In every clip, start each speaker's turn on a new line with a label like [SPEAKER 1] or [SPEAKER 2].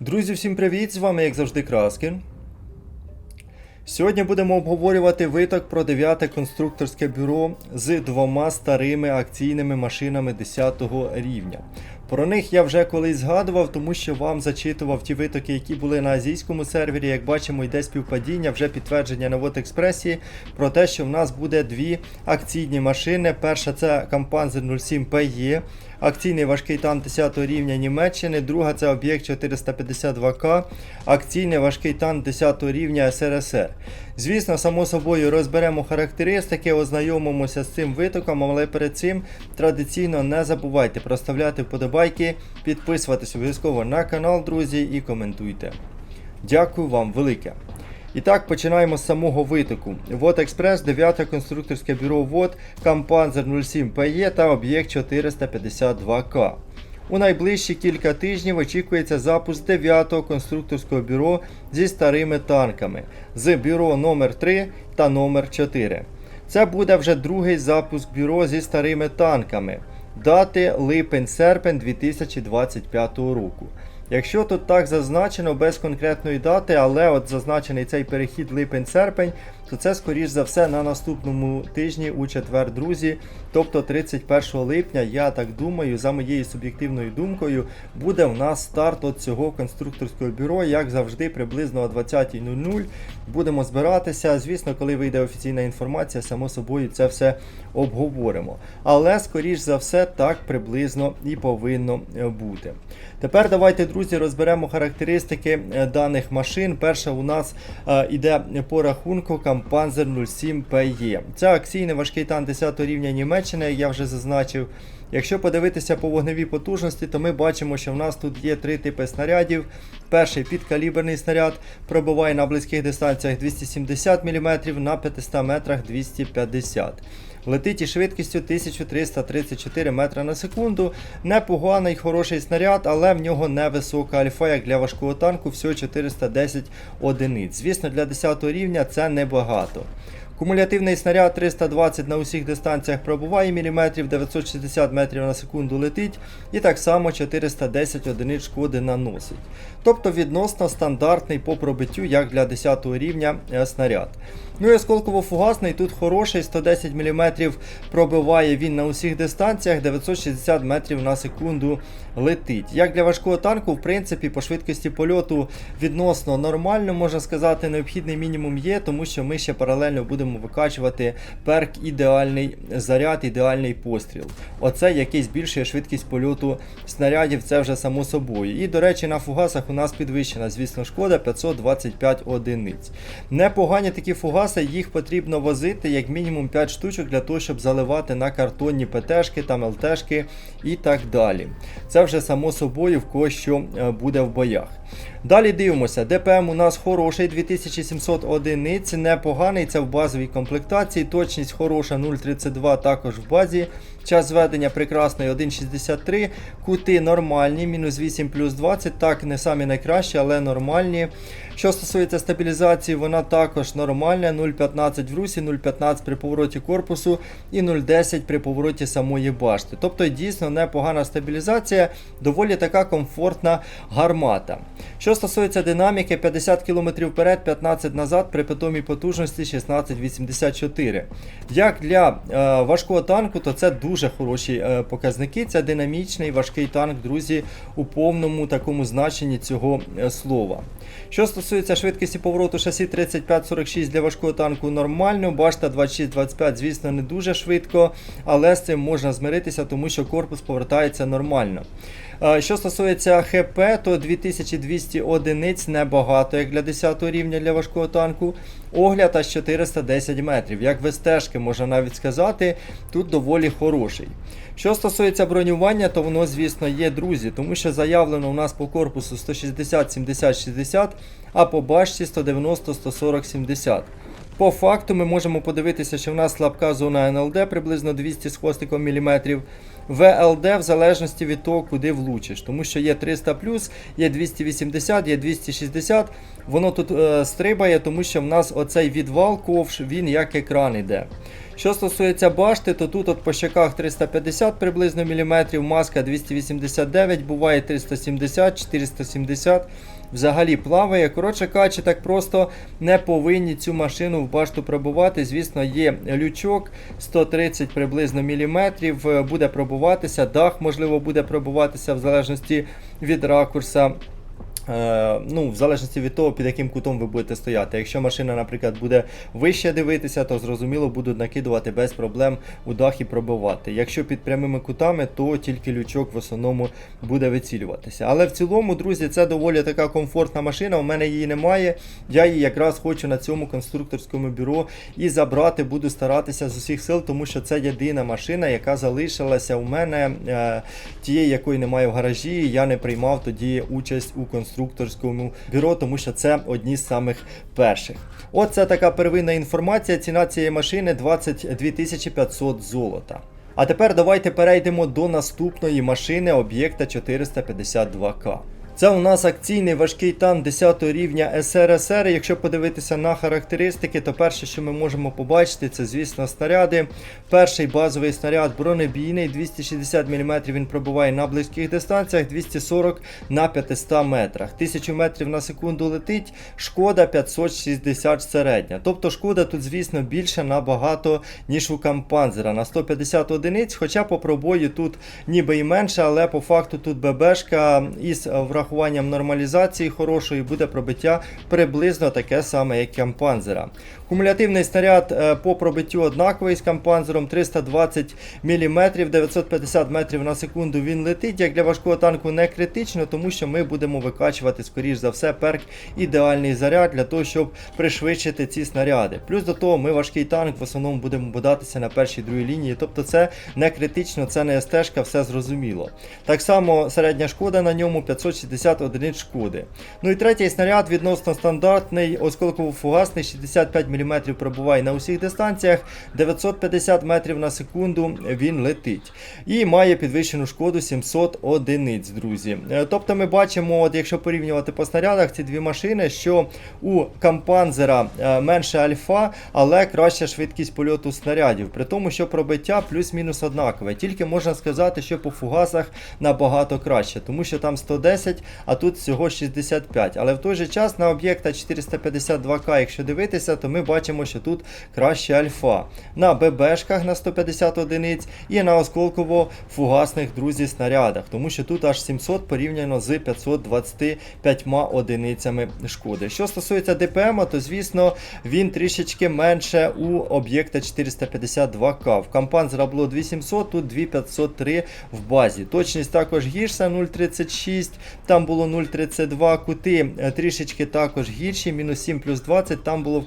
[SPEAKER 1] Друзі, всім привіт! З вами, як завжди, Краскін. Сьогодні будемо обговорювати виток про 9 конструкторське бюро з двома старими акційними машинами 10 рівня. Про них я вже колись згадував, тому що вам зачитував ті витоки, які були на азійському сервері. Як бачимо, йде співпадіння, вже підтвердження на Вотекспресі про те, що в нас буде дві акційні машини. Перша це Кампанзер 07 PE, акційний важкий танк 10 рівня Німеччини. Друга це об'єкт 452К, акційний важкий танк 10 рівня СРСР. Звісно, само собою розберемо характеристики, ознайомимося з цим витоком, але перед цим традиційно не забувайте проставляти вподобайки, підписуватись обов'язково на канал, друзі, і коментуйте. Дякую вам велике. І так, починаємо з самого витоку. Вот Експрес, 9 конструкторське бюро ВОД, Кампанзер 07 ПЕ та об'єкт 452К. У найближчі кілька тижнів очікується запуск 9-го конструкторського бюро зі старими танками з бюро номер 3 та номер 4. Це буде вже другий запуск бюро зі старими танками. Дати липень-серпень 2025 року. Якщо тут так зазначено без конкретної дати, але от зазначений цей перехід липень-серпень, то це скоріш за все на наступному тижні у четвер, друзі. Тобто 31 липня, я так думаю, за моєю суб'єктивною думкою, буде в нас старт от цього конструкторського бюро, як завжди, приблизно о 20.00. Будемо збиратися. Звісно, коли вийде офіційна інформація, само собою це все обговоримо. Але, скоріш за все, так приблизно і повинно е, бути. Тепер давайте, друзі, розберемо характеристики е, даних машин. Перша у нас е, іде по рахунку Кампанзер 07 PE. Це акційний важкий танк 10 рівня Німеччини, як я вже зазначив. Якщо подивитися по вогневій потужності, то ми бачимо, що в нас тут є три типи снарядів. Перший підкаліберний снаряд пробиває на близьких дистанціях 270 мм, на 500 метрах 250 Летить із швидкістю 1334 метра на секунду. Непоганий, хороший снаряд, але в нього невисока альфа, як для важкого танку, всього 410 одиниць. Звісно, для 10 рівня це небагато. Кумулятивний снаряд 320 на усіх дистанціях пробуває міліметрів, 960 метрів на секунду летить, і так само 410 одиниць шкоди наносить. Тобто відносно стандартний по пробиттю, як для 10 рівня е, снаряд. Ну і осколково-фугасний тут хороший, 110 мм пробиває він на усіх дистанціях, 960 метрів на секунду летить. Як для важкого танку, в принципі, по швидкості польоту відносно нормально, можна сказати, необхідний мінімум є, тому що ми ще паралельно будемо викачувати перк ідеальний заряд, ідеальний постріл. Оце який збільшує швидкість польоту снарядів, це вже само собою. І, до речі, на фугасах у нас підвищена, звісно, шкода 525 одиниць. Непогані такі фугаси, їх потрібно возити як мінімум 5 штучок для того, щоб заливати на картонні ПТшки, там ЛТшки і так далі. Це вже само собою в кого що е, буде в боях. Далі дивимося, ДПМ у нас хороший, 2700 одиниць, непоганий, це в базовій комплектації, точність хороша 0,32 також в базі. Час зведення прекрасний 1,63, кути нормальні, мінус 8 плюс 20, так не самі найкращі, але нормальні. Що стосується стабілізації, вона також нормальна, 0,15 в русі, 0,15 при повороті корпусу і 0,10 при повороті самої башти. Тобто дійсно непогана стабілізація, доволі така комфортна гармата. Що стосується динаміки, 50 км вперед, 15 назад при питомій потужності 16,84. Як для е, важкого танку, то це дуже хороші е, показники. Це динамічний важкий танк, друзі, у повному такому значенні цього е, слова. Що стосується швидкості повороту шасі 35-46 для важкого танку нормально, башта 26-25, звісно, не дуже швидко, але з цим можна змиритися, тому що корпус повертається нормально. Е, Що стосується ХП, то 2200 одиниць небагато, як для 10 рівня для важкого танку. Огляд аж 410 метрів. Як в стежки, можна навіть сказати, тут доволі хороший. Що стосується бронювання, то воно, звісно, є, друзі, тому що заявлено у нас по корпусу 160, 70, 60, а по башті 190, 140, 70. По факту ми можемо подивитися, що в нас слабка зона НЛД приблизно 200 з хвостиком міліметрів. ВЛД в залежності від того, куди влучиш. Тому що є 300 є 280, є 260. Воно тут е, стрибає, тому що в нас оцей відвал ковш, він як екран іде. Що стосується башти, то тут от по щоках 350 приблизно міліметрів, маска 289, буває 370, 470. Взагалі плаває. Коротше кажучи, так просто не повинні цю машину в башту пробувати. Звісно, є лючок 130 приблизно міліметрів, е, буде пробуватися, дах можливо буде пробуватися в залежності від ракурса. Е, ну, в залежності від того, під яким кутом ви будете стояти. Якщо машина, наприклад, буде вище дивитися, то зрозуміло будуть накидувати без проблем у дах і пробивати. Якщо під прямими кутами, то тільки лючок в основному буде вицілюватися. Але в цілому, друзі, це доволі така комфортна машина. У мене її немає. Я її якраз хочу на цьому конструкторському бюро і забрати, буду старатися з усіх сил, тому що це єдина машина, яка залишилася у мене, е, тієї, якої немає в гаражі. Я не приймав тоді участь у конструкторському бюро, тому що це одні з самих перших. Оце така первинна інформація. Ціна цієї машини 22 500 золота. А тепер давайте перейдемо до наступної машини об'єкта 452К. Це у нас акційний важкий танк 10 рівня СРСР. Якщо подивитися на характеристики, то перше, що ми можемо побачити, це, звісно, снаряди. Перший базовий снаряд бронебійний, 260 мм він пробуває на близьких дистанціях, 240 на 500 метрах. 1000 метрів на секунду летить, шкода 560 середня. Тобто шкода тут, звісно, більше набагато, ніж у Кампанзера на 150 одиниць. Хоча по пробою тут ніби і менше, але по факту тут ББшка із врахуванням врахуванням нормалізації хорошої буде пробиття приблизно таке саме, як Кампанзера. Кумулятивний снаряд е, по пробиттю однаковий з Кампанзером 320 мм, 950 метрів на секунду він летить. Як для важкого танку не критично, тому що ми будемо викачувати, скоріш за все, перк ідеальний заряд для того, щоб пришвидшити ці снаряди. Плюс до того, ми важкий танк в основному будемо бодатися на першій другій лінії. Тобто це не критично, це не стежка, все зрозуміло. Так само середня шкода на ньому 560 одиниць шкоди. Ну і третій снаряд відносно стандартний, осколково-фугасний, 65 мм пробуває на усіх дистанціях, 950 метрів на секунду він летить. І має підвищену шкоду 700 одиниць, друзі. Е, Тобто ми бачимо, от якщо порівнювати по снарядах ці дві машини, що у Кампанзера е, менше альфа, але краща швидкість польоту снарядів. При тому, що пробиття плюс-мінус однакове. Тільки можна сказати, що по фугасах набагато краще, тому що там 110, а тут всього 65. Але в той же час на об'єкта 452К, якщо дивитися, то ми бачимо, що тут краще альфа. На ББшках на 150 одиниць і на осколково-фугасних, друзі, снарядах, тому що тут аж 700 порівняно з 525 одиницями шкоди. Що стосується ДПМ, то звісно він трішечки менше у об'єкта 452К. В Кампанзера було 2700, тут 2503 в базі. Точність також гірша 0,36, там було 0,32 кути, е, трішечки також гірші, мінус 7 плюс 20, там було в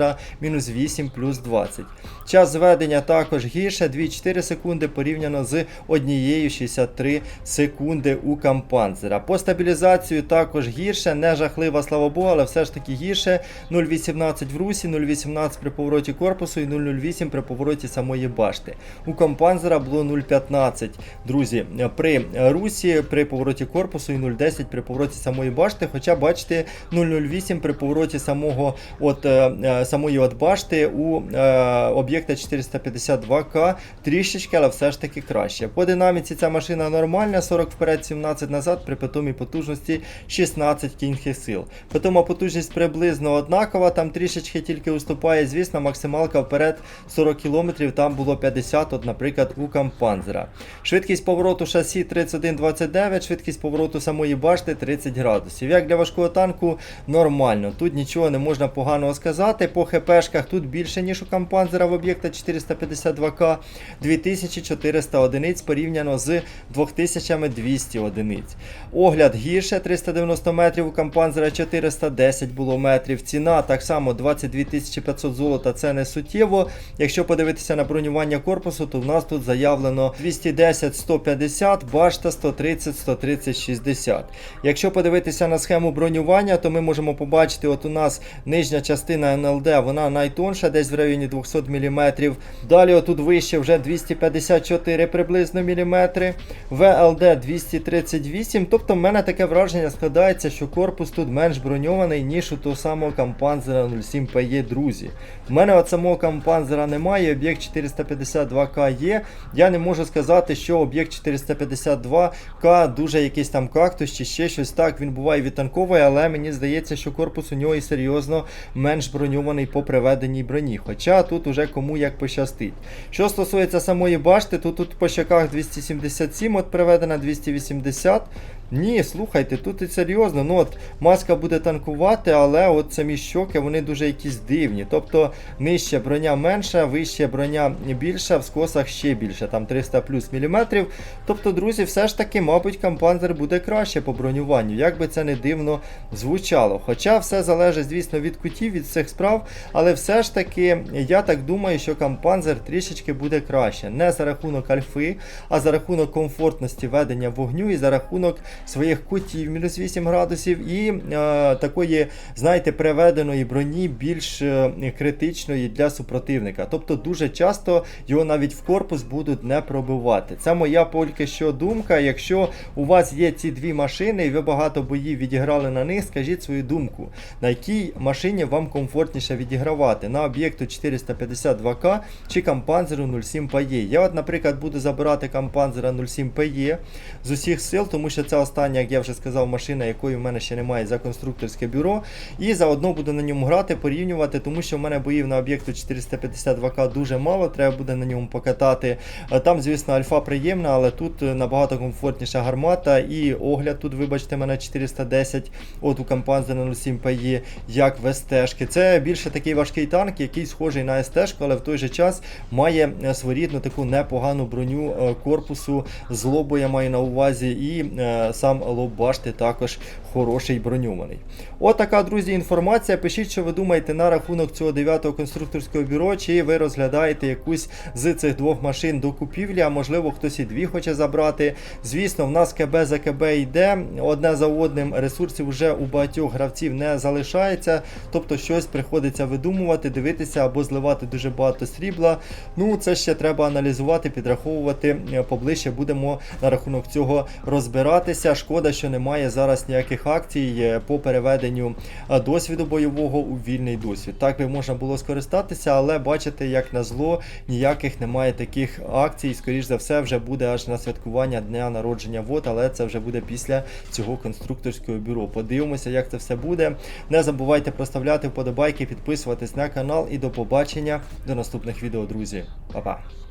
[SPEAKER 1] Кампанзера мінус 8 плюс 20. Час зведення також гірше, 2,4 секунди порівняно з 1,63 секунди у Кампанзера. По стабілізацію також гірше, не жахлива, слава Богу, але все ж таки гірше. 0,18 в русі, 0,18 при повороті корпусу і 0,08 при повороті самої башти. У Компанзера було 0,15, друзі, при русі, при повороті корпусу і 0,10 при повороті самої башти. Хоча, бачите, 0,08 при повороті самого от, е, самої от башти у е, об'єкта 452К трішечки, але все ж таки краще. По динаміці ця машина нормальна, 40 вперед, 17 назад, при питомій потужності 16 кінських сил. Питома потужність приблизно однакова, там трішечки тільки уступає, звісно, максималка вперед 40 км, там було 50, от, наприклад, у Кампанзера. Швидкість повороту шасі 31,29, швидкість повороту самої башти 30 градусів. Як для важкого танку, нормально. Тут нічого не можна поганого сказати. По ХПшках тут більше, ніж у Кампанзера в об'єкта 452К, 2400 одиниць порівняно з 2200 одиниць. Огляд гірше 390 метрів у Кампанзера 410 було метрів. Ціна так само 22 500 золота, це не суттєво. Якщо подивитися на бронювання корпусу, то в нас тут заявлено 210-150, башта 130-130-60. 60. Якщо подивитися на схему бронювання, то ми можемо побачити, от у нас нижня частина НЛД, вона найтонша, десь в районі 200 мм. Далі отут вище вже 254 приблизно міліметри. ВЛД 238. Тобто в мене таке враження складається, що корпус тут менш броньований, ніж у того самого Кампанзера 07 PE, друзі. У мене от самого Кампанзера немає, об'єкт 452К є. Я не можу сказати, що об'єкт 452К дуже якийсь там кактус чи ще щось так. Він буває відтанковий, але мені здається, що корпус у нього і серйозно менш броньований по приведеній броні. Хоча тут уже кому як пощастить. Що стосується самої башти, то тут по щаках 277, от приведена 280. Ні, слухайте, тут і серйозно. Ну от маска буде танкувати, але от самі щоки вони дуже якісь дивні. Тобто нижче броня менша, вище броня більша, в скосах ще більше, там 300 плюс міліметрів. Тобто, друзі, все ж таки, мабуть, кампанзер буде краще по бронюванню, як би це не дивно звучало. Хоча все залежить, звісно, від кутів, від цих справ, але все ж таки, я так думаю, що кампанзер трішечки буде краще. Не за рахунок альфи, а за рахунок комфортності ведення вогню і за рахунок своїх кутів мінус 8 градусів і е, такої, знаєте, приведеної броні більш е, критичної для супротивника. Тобто дуже часто його навіть в корпус будуть не пробивати. Це моя поки що думка. Якщо у вас є ці дві машини, і ви багато боїв відіграли на них, скажіть свою думку, на якій машині вам комфортніше відігравати на об'єкту 452К чи Кампанзеру 07 PE. Я, от, наприклад, буду забирати Кампанзера 07 PE з усіх сил, тому що це остання, як я вже сказав, машина, якої в мене ще немає за конструкторське бюро. І заодно буду на ньому грати, порівнювати, тому що в мене боїв на об'єкту 452К дуже мало, треба буде на ньому покатати. Е, Там, звісно, альфа приємна, але тут е, набагато комфортніша гармата і огляд тут, вибачте, мене 410 от у Кампанзера 07 PE, як в СТ-шки. Це більше такий важкий танк, який схожий на СТ-шку, але в той же час має е, своєрідну таку непогану броню корпусу з лобу, я маю на увазі, і сам лоб також хороший броньований. От така, друзі, інформація. Пишіть, що ви думаєте на рахунок цього 9-го конструкторського бюро, чи ви розглядаєте якусь з цих двох машин до купівлі, а можливо хтось і дві хоче забрати. Звісно, в нас КБ за КБ йде, одне за одним ресурсів вже у багатьох гравців не залишається, тобто щось приходиться видумувати, дивитися або зливати дуже багато срібла. Ну, це ще треба аналізувати, підраховувати. Поближче будемо на рахунок цього розбиратися. Шкода, що немає зараз ніяких акцій е, по переведенню е, досвіду бойового у вільний досвід. Так би можна було скористатися, але бачите, як на зло, ніяких немає таких акцій. Скоріш за все, вже буде аж на святкування дня народження ВОД, але це вже буде після цього конструкторського бюро. Подивимося, як це все буде. Не забувайте проставляти вподобайки, підписуватись на канал і до побачення до наступних відео, друзі. Па-па!